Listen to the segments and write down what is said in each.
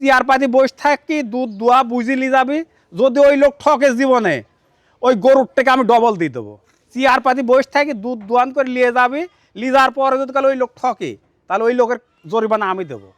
Chair পাতি বসে থাকি, দুধ দোয়া বুঝিলি যাবি, যদি ওই লোক ঠকে জীবনে, ওই গরুর থেকে আমি ডবল দিয়ে দেবো। চেয়ার পাতি বসে থাকি, দুধ দোয়ান করে নিয়ে যাবি যাওয়ার পরে যদি কালে ওই লোক ঠকে, তাহলে ওই লোকের জরিমানা আমি দেবো।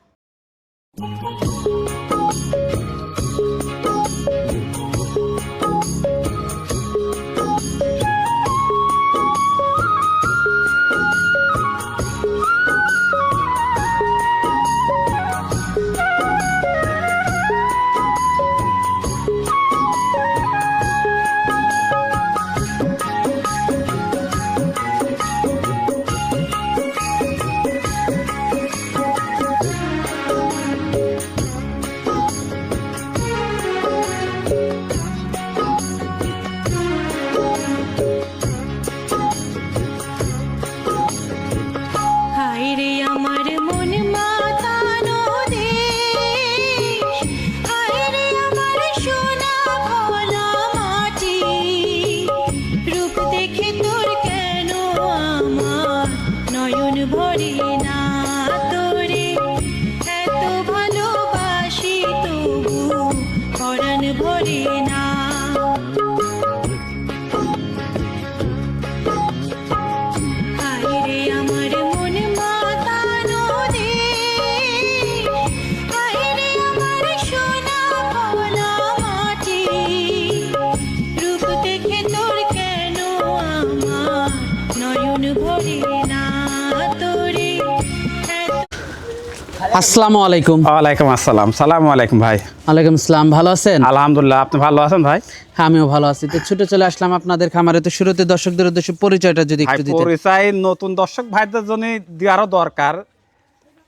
আসসালামু আলাইকুম। ওয়ালাইকুম আসসালাম। সালাম আলাইকুম ভাই। ওয়ালাইকুম আসসালাম ভালো আছেন? আলহামদুলিল্লাহ আপনি ভালো আছেন ভাই? আমিও ভালো আছি। তো ছুটে চলে আসলাম আপনাদের খামারে। তো শুরুতে দর্শকদের উদ্দেশ্যে পরিচয়টা যদি একটু দিতেন। পরিচয় নতুন দর্শক ভাইদের জন্য দেওয়ারও দরকার।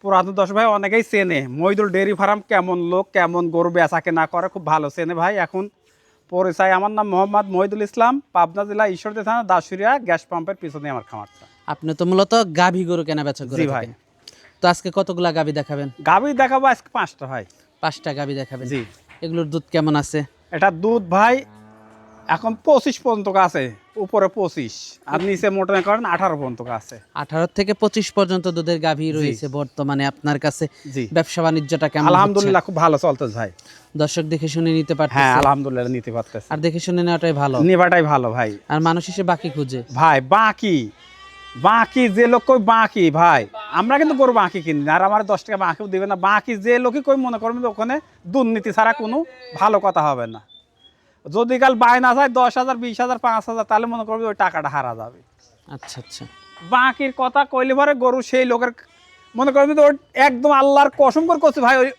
পুরাতন দর্শক ভাই অনেকেই চেনে। মহিদুল ডেয়ারি ফার্ম কেমন লোক কেমন গরু বেচা কেনা করে খুব ভালো চেনে ভাই। এখন পরিচয় আমার নাম মোহাম্মদ মহিদুল ইসলাম পাবনা জেলা ঈশ্বরদী থানা দাসুরিয়া গ্যাস পাম্পের পিছনে আমার খামারটা। আপনি তো মূলত গাভী গরু কেনা বেচা করে ভাই। তো আজকে কতগুলা গাভী দেখাবেন? গাভি দেখাবো আজকে পাঁচটা ভাই। পাঁচটা গাভী দেখাবেন। জি। এগুলোর দুধ কেমন আছে? এটা দুধ ভাই এখন পঁচিশ পর্যন্ত আছে উপরে পঁচিশ। আর নিচে মোটর করেন আঠারো পর্যন্ত আছে। আঠারো থেকে পঁচিশ পর্যন্ত দুধের গাভী রয়েছে বর্তমানে আপনার কাছে। ব্যবসা বাণিজ্যটা কেমন? আলহামদুলিল্লাহ খুব ভালো চলতেছে ভাই। দর্শক দেখে শুনে নিতে পারতেছে? হ্যাঁ আলহামদুলিল্লাহ নিতে পারতেছে। আর দেখে শুনে নেওয়াটাই ভালো। নেবাটাই ভালো ভাই। আর মানুষ এসে বাকি খুঁজে? ভাই বাকি। বাকি যে লোক কই বাঁকি ভাই। আমরা কিন্তু গরু বাকি কিনি না আর আমার দশ টাকা বাকিও দিবে না। বাঁকি যে লোকই কই মনে করবেন ওখানে দুর্নীতি ছাড়া কোনো ভালো কথা হবে না। যদি কাল বায়না যায় দশ হাজার বিশ হাজার পাঁচ হাজার তাহলে মনে করবে ওই টাকাটা হারা যাবে। আচ্ছা আচ্ছা। বাঁকির কথা কইলে পরে গরু সেই লোকের মনে করবেন ওর একদম আল্লাহর কসম করে করছে ভাই ওই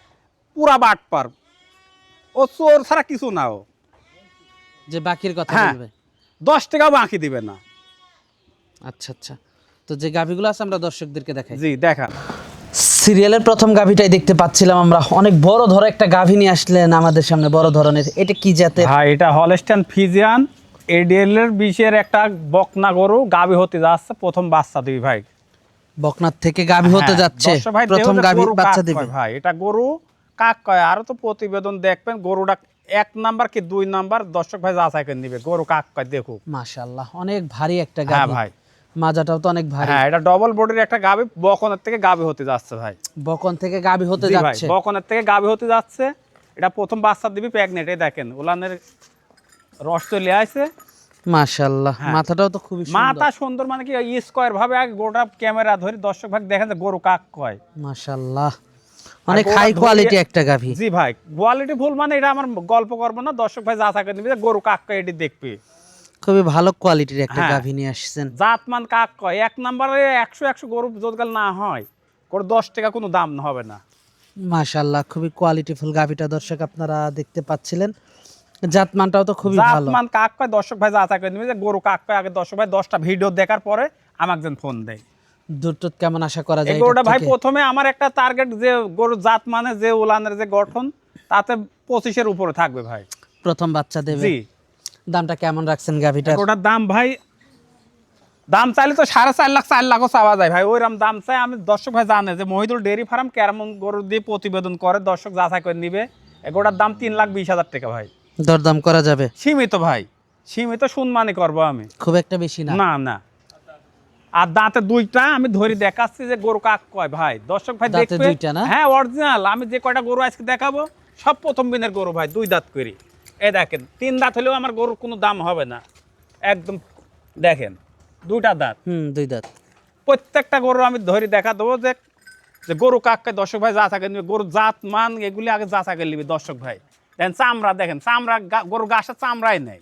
পুরা বাট পার। ও চোর ছাড়া কিছু না ও। যে বাকির কথা হ্যাঁ। দশ টাকাও বাকি দিবে না। আচ্ছা আচ্ছা। তো যে গাভীগুলো আছে আমরা দর্শকদেরকে দেখাই। জি দেখা। সিরিয়ালের প্রথম গাভীটাই দেখতে পাচ্ছিলাম আমরা। অনেক বড় ধরো একটা গাভী নিয়ে আসলেন আমাদের সামনে বড় ধরনের। এটা কি জাতের? ভাই এটা হলস্টাইন ফিজিয়ান এডিএল এর বিষের একটা বকনা গরু গাবি হতে যাচ্ছে প্রথম বাচ্চা দিবি ভাই। বকনাথ থেকে গাভী হতে হ্যাঁ, যাচ্ছে প্রথম গাভী গরু বাচ্চা কাক কয় ভাই? এটা গরু কাক কয়? আরও তো প্রতিবেদন দেখবেন গরুটা এক নাম্বার কি দুই নাম্বার? দর্শক ভাই যাচাই করে নিবে গরু কাক কয় দেখুক। মাশাআল্লাহ অনেক ভারী একটা হ্যাঁ ভাই। মাজাটাও তো অনেক ভারী। হ্যাঁ এটা ডবল বডির একটা গাবি বকনের থেকে গাবি হতে যাচ্ছে ভাই। বকন থেকে গাভী হতে যাচ্ছে। বকনের থেকে গাবি হতে যাচ্ছে। এটা প্রথম বাচ্চা দিবি প্যাগনেটে দেখেন উলানের রস চলে আসছে। মাশাআল্লাহ হ্যাঁ। মাথাটাও তো খুবই সুন্দর। মাথা সুন্দর মানে কি স্কোয়ার ভাবে আগে গোটা ক্যামেরা ধরে দর্শক ভাগ দেখেন যে গরু কাক কয়। মাশাআল্লাহ অনেক হাই কোয়ালিটি একটা গাভী। জি ভাই কোয়ালিটি ফুল মানে এটা আমার গল্প করব না দর্শক ভাই যা থাকে নিবে গরু কাক কয় এটি দেখবে। খুবই ভালো কোয়ালিটির একটা হ্যাঁ। গাভী নিয়ে আসছেন। জাতমান কাক কয়? এক নম্বরে একশো একশো গরু যোজগাল না হয় গরু দশ টাকা কোনো দাম হবে না। মাশাআল্লাহ খুবই কোয়ালিটিফুল গাভীটা দর্শক আপনারা দেখতে পাচ্ছিলেন। জাতমানটাও তো খুবই ভালো। জাতমান কাক কয়? দর্শক ভাই যা থাকে নিবে যে গরু কাক কয়? আগে দর্শক ভাই দশটা ভিডিও দেখার পরে আমাকে যেন ফোন দেয়। দুধ টুধ কেমন আশা করা যায় গরুটা ভাই প্রথমে আমার একটা টার্গেট যে গরু জাত মানে যে উলানের যে গঠন তাতে পঁচিশের উপরে থাকবে ভাই। প্রথম বাচ্চা দেবে। জি। দামটা কেমন রাখছেন গাভীটার ওটার দাম ভাই দাম চাইলে তো সাড়ে চার লাখ চার লাখও চাওয়া যায় ভাই। ওইরকম দাম চাই আমি দর্শক ভাই জানে যে মহিদুল ডেয়ারি ফার্ম কেমন গরু দিয়ে প্রতিবেদন করে দর্শক যাচাই করে নিবে। এগোটার দাম তিন লাখ বিশ হাজার টাকা ভাই। দরদাম করা যাবে? সীমিত ভাই সীমিত সুনমানি করব আমি। খুব একটা বেশি না? না না। আর দাঁতে দুইটা আমি ধরে দেখাচ্ছি যে গরু কাক কয় ভাই। দর্শক ভাই দাঁতে দেখবে হ্যাঁ অরিজিনাল আমি যে কয়টা গরু আজকে দেখাবো সব প্রথম দিনের গরু ভাই দুই দাঁত করি। এ দেখেন তিন দাঁত হলেও আমার গরুর কোনো দাম হবে না। একদম দেখেন দুইটা দাঁত। হুম দুই দাঁত। প্রত্যেকটা গরু আমি ধরে দেখা দেবো যে যে গরু কাককে দর্শক ভাই যা থাকে নিবে গরুর জাত মান এগুলি আগে যা থাকে নিবে দর্শক ভাই। দেখেন চামড়া দেখেন চামড়া গা- গরু গাছের চামড়াই নেই।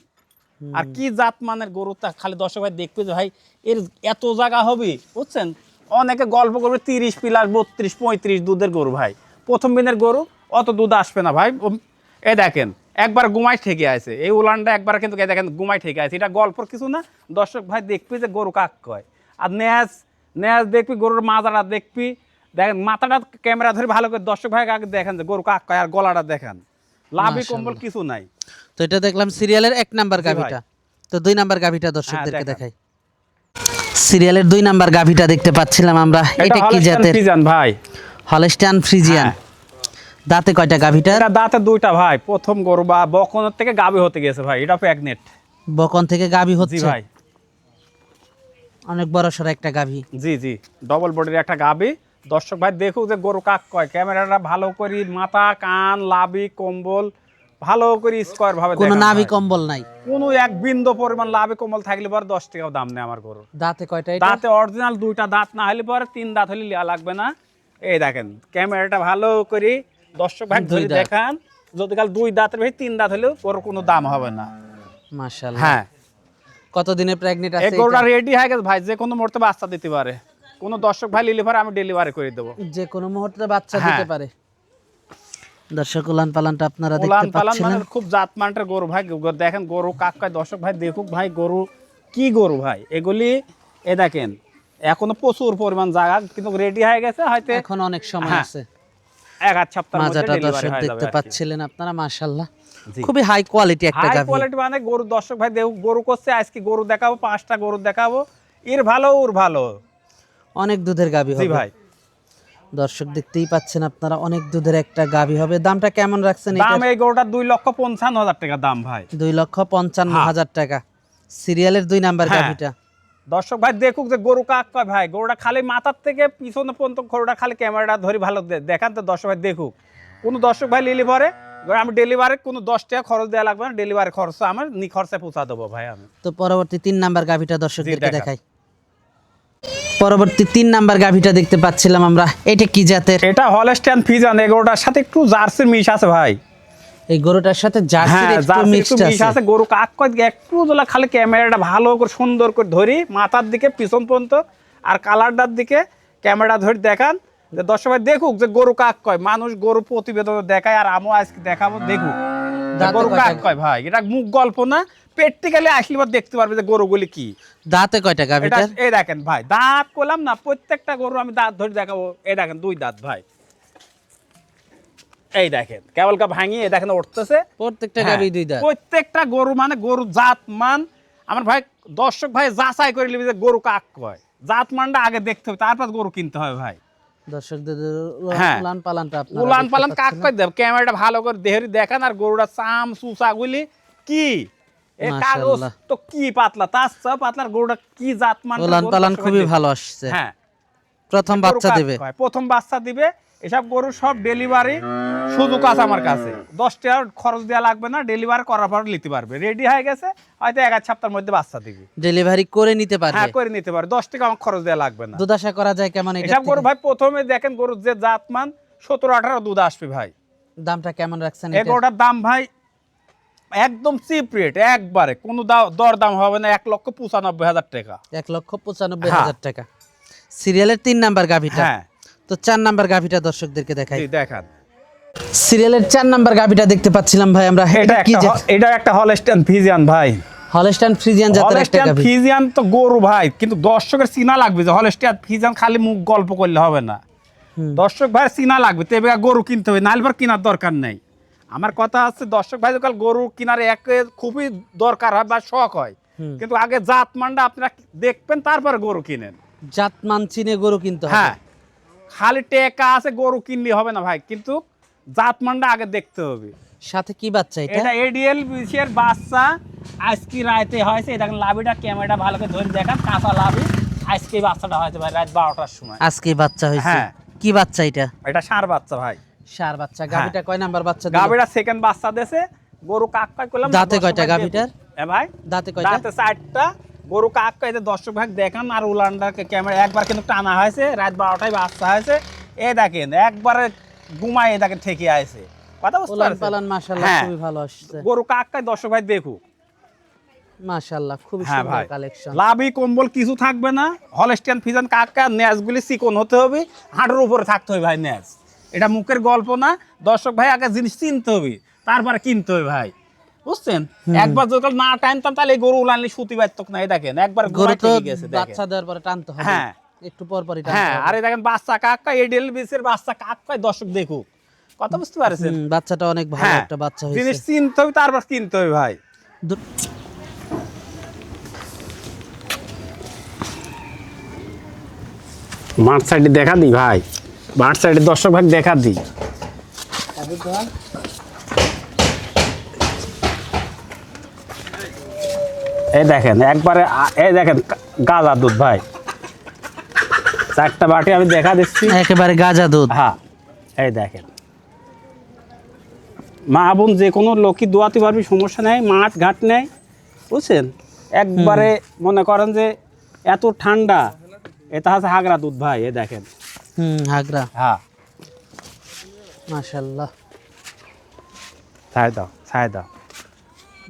আর কি জাত মানের গরু তা খালি দর্শক ভাই দেখবে যে ভাই এর এত জায়গা হবে বুঝছেন? অনেকে গল্প করবে তিরিশ পিলার বত্রিশ পঁয়ত্রিশ দুধের গরু ভাই। প্রথম দিনের গরু অত দুধ আসবে না ভাই। এ দেখেন একবার গুমাই ঠেকে আছে। এই উলানটা একবার কিন্তু দেখেন গুমাই ঠেকে আছে। এটা গল্পর কিছু না? দর্শক ভাই দেখবি যে গরু কাক কয়। আর ন্যাজ ন্যাজ দেখবি গরুর মাজাটা দেখবি। দেখেন মাথাটা ক্যামেরা ধরে ভালো করে দর্শক ভাই আগে দেখেন যে গরু কাক কয় আর গলাটা দেখেন। লাভি কম্বল কিছু নাই। তো এটা দেখলাম সিরিয়ালের এক নাম্বার গাভিটা। তো দুই নাম্বার গাভিটা দর্শকদেরকে হ্যাঁ, দেখাই। সিরিয়ালের দুই নাম্বার গাভিটা দেখতে পাচ্ছিলাম আমরা। এটা কি জাতের? ফ্রিজিয়ান ভাই। Holstein Friesian. দাঁতে কয়টা গাভিটা এটা দাঁতে দুইটা ভাই। প্রথম গরু বা বকনের থেকে গাবি হতে গেছে ভাই এটা প্যাগনেট বকন থেকে গাভি জি হচ্ছে? ভাই। অনেক বড় সড়ো একটা গাভি। জি জি। ডবল বডির একটা গাবি দর্শক ভাই দেখুক যে গরু কাক কয়। ক্যামেরাটা ভালো করি মাথা কান লাভি কম্বল ভালো করে স্কোয়ার ভাবে কোনো দেখান নাভি। কম্বল নাই? কোনো এক বিন্দু পরিমাণ লাভি কম্বল থাকলে পরে দশ টাকাও দাম নেই আমার গরু দাঁতে কয়টা এটা? দাঁতে অরিজিনাল দুইটা দাঁত না হলে পরে তিন দাঁত হলে লিয়া লাগবে না। এই দেখেন ক্যামেরাটা ভালো করে দর্শক ভাই ধরে দেখান যদি কাল দুই দাঁতের ভাই তিন দাঁত হলেও ওর কোনো দাম হবে না। মাশাআল্লাহ। হ্যাঁ। কত দিনে প্রেগনেন্ট আছে গরুটা রেডি হয়ে গেছে ভাই যে কোনো মুহূর্তে বাচ্চা দিতে পারে। কোনো দর্শক ভাই লিলে পরে আমি ডেলিভারি করে দেবো। যে কোনো মুহূর্তে বাচ্চা হ্যাঁ। দিতে পারে। দর্শক উলান পালানটা আপনারা দেখতে পালান মানে খুব জাত মানটার গরু ভাই দেখেন গরু কাক কয় দর্শক ভাই দেখুক ভাই গরু কি গরু ভাই? এগুলি এ দেখেন এখনও প্রচুর পরিমাণ জায়গা কিন্তু রেডি হয়ে গেছে হয়তো এখন অনেক সময় হ্যাঁ, আছে। এক আধ সপ্তাহের মধ্যে মাজাটা ডেলিভারি দর্শক হয়ে দেখতে পাচ্ছিলেন আপনারা মাশাআল্লাহ। জি। খুবই হাই কোয়ালিটি একটা হাই গাভি। কোয়ালিটি মানে গরু দর্শক ভাই গরু করছে আজকে গরু দেখাবো পাঁচটা গরু দেখাবো। এর ভালো ওর ভালো। অনেক দুধের গাভি জি হবে। ভাই। দর্শক দেখতেই পাচ্ছেন আপনারা অনেক দুধের একটা গাভি হবে। দামটা কেমন রাখছেন দাম এই গরুটা দুই লক্ষ পঞ্চান্ন হাজার টাকা দাম ভাই। দুই লক্ষ পঞ্চান্ন হ্যাঁ। হাজার টাকা। সিরিয়ালের দুই নাম্বার হ্যাঁ। গাভিটা। দর্শক ভাই দেখুক যে গরু কাক কয় ভাই। গরুটা খালি মাথার থেকে পিছনে পর্যন্ত গরুটা খালি ক্যামেরাটা ধরে ভালো দেখান তো দর্শক ভাই দেখুক। কোনো দর্শক ভাই লিলি ভরে? আমি ডেলিভারি কোনো দশ টাকা খরচ দেওয়া লাগবে না ডেলিভারি খরচ আমার নি খরচে পৌঁছা দেবো ভাই আমি। তো পরবর্তী তিন নাম্বার গাভিটা দর্শকদেরকে দেখান। দেখাই। পরবর্তী তিন নাম্বার গাভিটা দেখতে পাচ্ছিলাম আমরা। এটা কি জাতের? এটা হলস্টাইন ফিজান এই গরুটার সাথে একটু জার্সির মিশ আছে ভাই। এই গরুটার সাথে জার্সির হ্যাঁ একটু মিক্সড আছে। আছে গরু কাক কয় একটু জলা খালি ক্যামেরাটা ভালো করে সুন্দর করে ধরি মাথার দিকে পিছন পর্যন্ত আর কালারটার দিকে ক্যামেরা ধরে দেখান। যে দর্শক ভাই দেখুক যে গরু কাক কয় মানুষ গরু প্রতিবেদন দেখায় আর আমিও আজকে দেখাবো দেখুক। গরু কাক কয় ভাই এটা মুখ গল্প না প্র্যাকটিক্যালি আসলে পর দেখতে পারবে যে গরুগুলি কি। দাঁতে কয়টা গাভিটার? এই দেখেন ভাই দাঁত করলাম না প্রত্যেকটা গরু আমি দাঁত ধরে দেখাবো এই দেখেন দুই দাঁত ভাই। এই দেখেন কেবল কা ভাঙিয়ে দেখেন উঠতেছে। প্রত্যেকটা হ্যাঁ, গাভি দুই দাঁত প্রত্যেকটা গরু মানে গরু জাত মান আমার ভাই দর্শক ভাই যাচাই করে নিবি যে গরু কাক কয়। জাত মানটা আগে দেখতে হবে তারপর গরু কিনতে হবে ভাই। দর্শকদের হ্যাঁ। উলান পালানটা উলান পালান কাক কয় দেব? ক্যামেরাটা ভালো করে দেহরি দেখান আর গরুটা চাম সুসাগুলি কি? কাগজ তো কি পাতলা তার চেয়ে পাতলার গরুটা কি জাত মান উলান পালান খুবই ভালো আসছে। হ্যাঁ। প্রথম বাচ্চা দেবে। প্রথম বাচ্চা দিবে এসব গরু সব ডেলিভারি সুযোগ আছে আমার কাছে। দশ টাকা খরচ দেওয়া লাগবে না ডেলিভারি করার পর নিতে পারবে। রেডি হয়ে গেছে হয়তো এক আধ সপ্তাহের মধ্যে বাচ্চা দিবে। ডেলিভারি করে নিতে পারবে। হ্যাঁ করে নিতে পারে দশ টাকা আমার খরচ দেওয়া লাগবে না। দুধ আশা করা যায় কেমন এসব গরু ভাই প্রথমে দেখেন গরুর যে জাতমান সতেরো আঠারো দুধ আসবে ভাই। দামটা কেমন রাখছেন এটা? দাম ভাই একদম চিপ রেট একবারে। কোনো দর দাম হবে না এক লক্ষ পঁচানব্বই হাজার টাকা। এক লক্ষ পঁচানব্বই হ্যাঁ। হাজার টাকা। সিরিয়ালের তিন নাম্বার গাভিটা। হ্যাঁ। তো চার নাম্বার গাভিটা দর্শকদেরকে দেখাই। দেখান। সিরিয়ালের চার নাম্বার গাভিটা দেখতে পাচ্ছিলাম ভাই আমরা। এটা কি এটা একটা হলস্টাইন ফিজিয়ান ভাই। হলস্টাইন ফ্রিজিয়ান জাতের একটা গাভি। ফিজিয়ান তো গরু ভাই কিন্তু দর্শকের চিনা লাগবে যে হলস্টিয়ান ফিজিয়ান খালি মুখ গল্প করলে হবে না। দর্শক ভাই চিনা লাগবে তো এবার গরু কিনতে হবে নাহলে পর কেনার দরকার নেই। আমার কথা হচ্ছে দর্শক ভাই কাল গরু কেনার এক খুবই দরকার হয় বা শখ হয় কিন্তু আগে জাত মানটা আপনারা দেখবেন তারপরে গরু কিনেন। জাত মান চিনে গরু কিনতে হবে। হ্যাঁ। খালি টেকা আছে গরু কিনলে হবে না ভাই। কিন্তু জাত মানটা আগে দেখতে হবে। সাথে কি বাচ্চা এটা? এটা এডিএল বিসির বাচ্চা। আজকে রাতে হয়েছে এটা লাভিটা ক্যামেরাটা ভালো করে ধরে দেখান কাঁচা লাভি। আজকে বাচ্চাটা হয়েছে ভাই রাত বারোটার সময়। আজকে বাচ্চা হয়েছে? হ্যাঁ। কি বাচ্চা এটা? এটা ষাঁড় বাচ্চা ভাই। সার বাচ্চা। গাভিটা কয় নাম্বার বাচ্চা? গাভীরা সেকেন্ড বাচ্চা দেছে গরু কাকা করলাম না, দাঁতে কয়টা? দেখুন। এ ভাই। দাঁতে কয়টা? দাঁতে চারটা। গরু কাকা এতে দর্শক ভাগ দেখান আর উলানটাকে ক্যামেরা একবার কিন্তু টানা হয়েছে রাত বারোটায় বাচ্চা হয়েছে। এ দেখেন একবারে ঘুমায় এ দেখেন ঠেকে আছে কথা বুঝতে উলান পারছেন? মাশাআল্লাহ হ্যাঁ। খুবই ভালো আসছে। গরু দর্শক ভাই দেখুক। মাশাআল্লাহ খুবই হ্যাঁ সুন্দর কালেকশন লাভি কম্বল কিছু থাকবে না। হলস্টিয়ান ফিজান কাকা ন্যাজগুলি চিকন হতে হবে। হাঁটুর উপরে থাকতে হবে ভাই ন্যাজ এটা মুখের গল্প না। দর্শক ভাই আগে জিনিস চিনতে হবে তারপরে কিনতে হবে ভাই। বুঝছেন? একবার যদি না টানতাম তাহলে গরু উলানলি সুতি না। এই দেখেন একবার গরু তো বাচ্চা দেওয়ার পরে টানতে হবে। হ্যাঁ। একটু পর পরই টানতে হ্যাঁ আরে দেখেন বাচ্চা কাকা এডেল বিসের বাচ্চা দর্শক দেখুক। কথা বুঝতে পারছেন? বাচ্চাটা অনেক ভালো হ্যাঁ একটা বাচ্চা জিনিস চিনতে হবে তারপর কিনতে হবে ভাই। দু- মাঠ সাইডে দেখা দিই ভাই। মাঠ সাইডে দর্শক ভাগ দেখা দিই এই দেখেন একবারে এই দেখেন গাজা দুধ ভাই। চারটা বাটি আমি দেখা দিচ্ছি। একেবারে গাজা দুধ। হ্যাঁ এই দেখেন। মা বোন যে কোনো লোকই দোয়াতে পারবি সমস্যা নেই মাঠ ঘাট নেই বুঝছেন? একবারে মনে করেন যে এত ঠান্ডা এটা হচ্ছে হাগরা দুধ ভাই এ দেখেন। হুম হাগরা। হ্যাঁ। মাশাআল্লাহ। ছাই দাও ছাই দাও।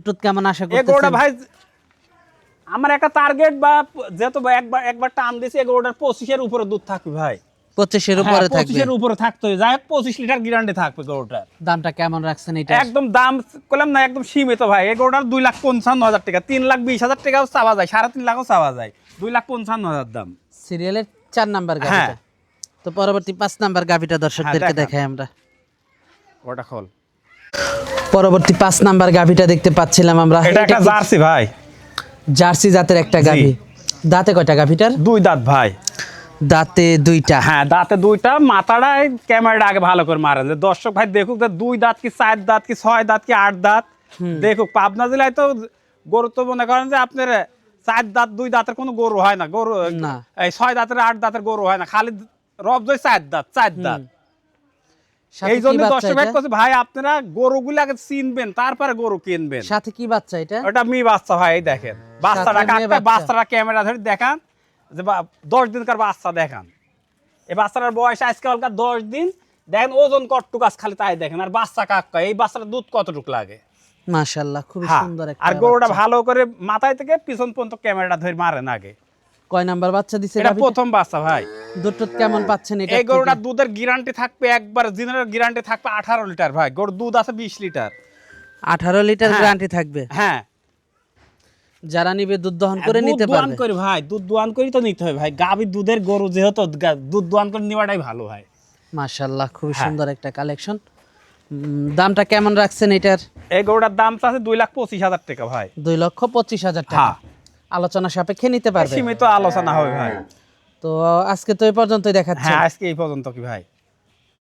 দুধ কেমন আশা করতেছেন? ভাই আমার একটা টার্গেট বা যেহেতু একবার একবার টান দিয়েছি এ গরুটার পঁচিশের উপরে দুধ থাকবে ভাই। পঁচিশের হ্যাঁ, উপরে থাকবে। পঁচিশের উপরে থাকতে হবে। যাই হোক পঁচিশ লিটার গ্যারান্টি থাকবে গরুটার। দামটা কেমন রাখছেন এটা একদম দাম করলাম না একদম সীমিত ভাই। এগারোটার দুই লাখ পঞ্চান্ন হাজার টাকা তিন লাখ বিশ হাজার টাকাও চাওয়া যায় সাড়ে তিন লাখও চাওয়া যায়। দুই লাখ পঞ্চান্ন হাজার দাম। সিরিয়ালের চার নাম্বার হ্যাঁ। তো পরবর্তী পাঁচ নাম্বার গাভিটা দর্শকদেরকে হ্যাঁ। দেখাই আমরা। ওটা খোল। পরবর্তী পাঁচ নাম্বার গাভিটা দেখতে পাচ্ছিলাম আমরা। এটা একটা জার্সি ভাই। জার্সি জাতের একটা। গাভি। দাঁতে কয়টা গাভিটার? দুই দাঁত ভাই। দাঁতে দুইটা। হ্যাঁ দাঁতে দুইটা মাথাটায় ক্যামেরাটা আগে ভালো করে মারেন। যে দর্শক ভাই দেখুক যে দুই দাঁত কি চার দাঁত কি ছয় দাঁত কি আট দাঁত? দেখুক পাবনা জেলায় তো গরু তো মনে করেন যে আপনার চার দাঁত দুই দাঁতের কোনো গরু হয় না। গরু না। এই ছয় দাঁতের আট দাঁতের গরু হয় না। খালি রব রবজয় চার দাঁত চার দাঁত। এই জন্য দর্শক ভাই এটা? করছে ভাই আপনারা গরুগুলো আগে চিনবেন তারপরে গরু কিনবেন। সাথে কি বাচ্চা এটা? ওটা মি বাচ্চা ভাই দেখেন। বাচ্চাটা বাচ্চাটা ক্যামেরা ধরে দেখান যে বা- দশ দিনকার বাচ্চা দেখান। এই বাচ্চাটার বয়স আজকে হালকা দশ দিন। দেখেন ওজন কটটুক আজ খালি তাই দেখেন। আর বাচ্চা কাকা এই বাচ্চাটার দুধ কতটুক লাগে? মাশাআল্লাহ খুবই হ্যাঁ সুন্দর একটা আর গরুটা ভালো করে মাথায় থেকে পিছন পর্যন্ত ক্যামেরাটা ধরে মারেন আগে। কয় নাম্বার বাচ্চা দিছে এটা প্রথম বাচ্চা ভাই। দুধ কেমন পাচ্ছেন এটা এই গরুটার দুধের গ্যারান্টি থাকবে একবার দিনের গ্যারান্টি থাকবে আঠারো লিটার ভাই। গরুর দুধ আছে বিশ লিটার। আঠারো লিটার হ্যাঁ। গ্যারান্টি থাকবে? হ্যাঁ। যারা নিবে দুধ দহন করে দুধ নিতে পারবে। করে ভাই। দুধ দোয়ান করি তো নিতে হবে ভাই। গাভীর দুধের গরু যেহেতু দুধ দোয়ান করে নেওয়াটাই ভালো হয় মাশাআল্লাহ খুবই হ্যাঁ। সুন্দর একটা কালেকশন দামটা কেমন রাখছেন এটার? এই গরুটার দাম আছে দুই লাখ পঁচিশ হাজার টাকা ভাই। দুই লক্ষ পঁচিশ হাজার টাকা। হ্যাঁ। আলোচনা সাপেক্ষে নিতে পারবে। সীমিত আলোচনা হবে ভাই। তো আজকে তো এই পর্যন্তই দেখাচ্ছি। হ্যাঁ আজকে এই পর্যন্ত কি ভাই?